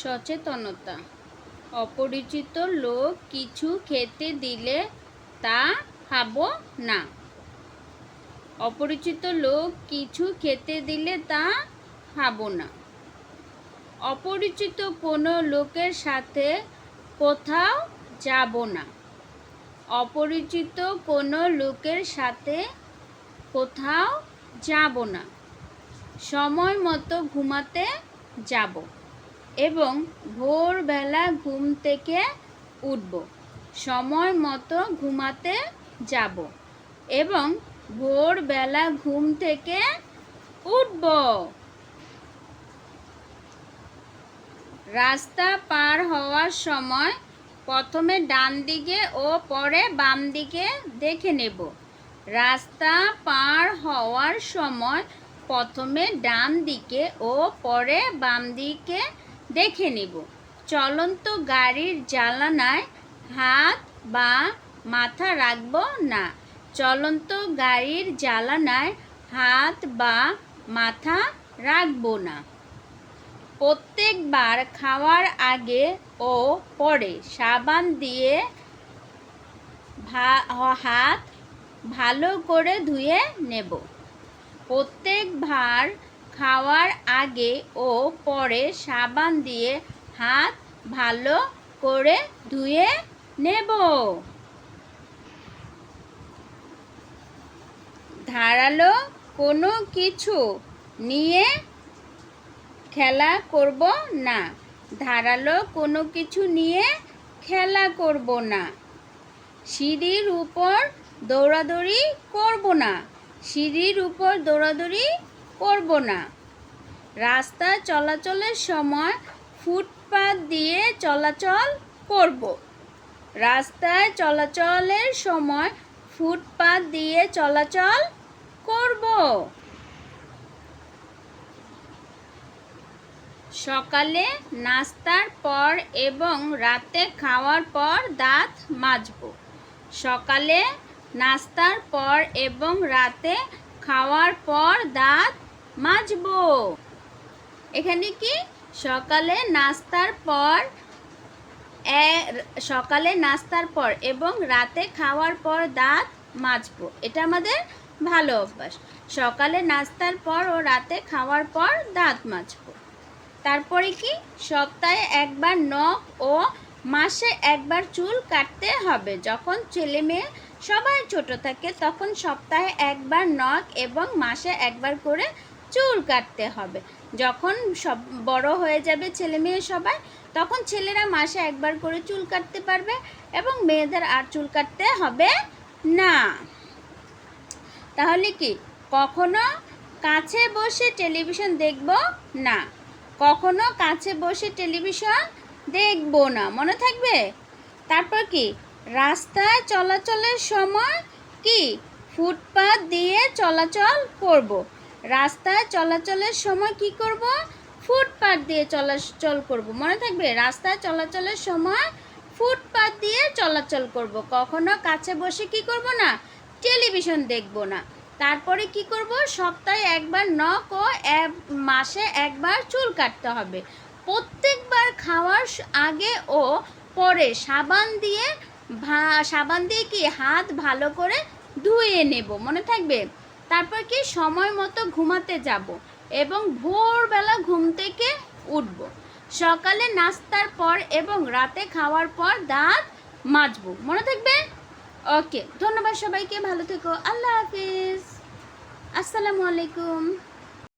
সচেতনতা। অপরিচিত লোক কিছু খেতে দিলে তা খাব না। অপরিচিত লোক কিছু খেতে দিলে তা খাব না। অপরিচিত কোনো লোকের সাথে কোথাও যাব না। অপরিচিত কোনো লোকের সাথে কোথাও যাব না। সময় মতো ঘুমাতে যাব। এবং ভোরবেলা ঘুম থেকে উঠব। সময় মতো ঘুমাতে যাব এবং ভোরবেলা ঘুম থেকে উঠব। রাস্তা পার হওয়ার সময় প্রথমে ডান দিকে ও পরে বাম দিকে দেখে নেব। রাস্তা পার হওয়ার সময় প্রথমে ডান দিকে ও পরে বাম দিকে দেখে নেব। চলন্ত গাড়ির জ্বালানায় হাত বা মাথা রাখব না। চলন্ত গাড়ির জ্বালানায় হাত বা মাথা রাখব না। প্রত্যেকবার খাওয়ার আগে ও পরে সাবান দিয়ে হাত ভালো করে ধুয়ে নেব। প্রত্যেকবার খাওয়ার আগে ও পরে সাবান দিয়ে হাত ভালো করে ধুয়ে নেব। ধারালো কোনো কিছু নিয়ে খেলা করব না। ধারালো কোনো কিছু নিয়ে খেলা করব না। সিঁড়ির উপর দৌড়াদৌড়ি করব না। সিঁড়ির উপর দৌড়াদৌড়ি করব না। রাস্তা চলাচলের সময় ফুটপাত দিয়ে চলাচল করব। রাস্তায় চলাচলের সময় ফুটপাত দিয়ে চলাচল করব। সকালে নাস্তার পর এবং রাতে খাওয়ার পর দাঁত মাজব। সকালে নাস্তার পর এবং রাতে খাওয়ার পর দাঁত মাজব। এখানে কি? সকালে নাস্তার পর সকালে নাস্তার পর এবং রাতে খাওয়ার পর দাঁত মাজবো। এটা আমাদের ভালো অভ্যাস। সকালে নাস্তার পর ও রাতে খাওয়ার পর দাঁত মাজবো। তারপরে কি? সপ্তাহে একবার নখ ও মাসে একবার চুল কাটতে হবে। যখন ছেলে মেয়ে সবাই ছোট থাকে, তখন সপ্তাহে একবার নখ এবং মাসে একবার করে চুল কাটতে হবে। যখন সব বড় হয়ে যাবে ছেলে মেয়ে সবাই, তখন ছেলেরা মাসে একবার করে চুল কাটতে পারবে এবং মেয়েদের আর চুল কাটতে হবে না। তাহলে কি, কখনো কাছে বসে টেলিভিশন দেখব না? কখনো কাছে বসে টেলিভিশন দেখব না, মনে থাকবে? তারপর কি, রাস্তায় চলাচলের সময় কি ফুটপাত দিয়ে চলাচল করব? রাস্তায় চলাচলের সময় কি করব? ফুটপাথ দিয়ে চলাচল করব। মনে থাকবে? রাস্তায় চলাচলের সময় ফুটপাথ দিয়ে চলাচল করব। কখনো কাছে বসে কি করব না? টেলিভিশন দেখব না। তারপরে কি করব? সপ্তাহে একবার নখ ও এক- মাসে একবার চুল কাটতে হবে। প্রত্যেকবার খাওয়ার আগে ও পরে সাবান দিয়ে সাবান দিয়ে কি হাত ভালো করে ধুয়ে নেব। মনে থাকবে? তারপর কি সময় মতো ঘুমাতে যাব এবং ভোরবেলা ঘুম থেকে উঠব। সকালে নাস্তার পর এবং রাতে খাওয়ার পর দাঁত মাজব। মনে থাকবে? ওকে, ধন্যবাদ সবাইকে, ভালো থেকো, আল্লাহ হাফিজ। আসসালামু আলাইকুম।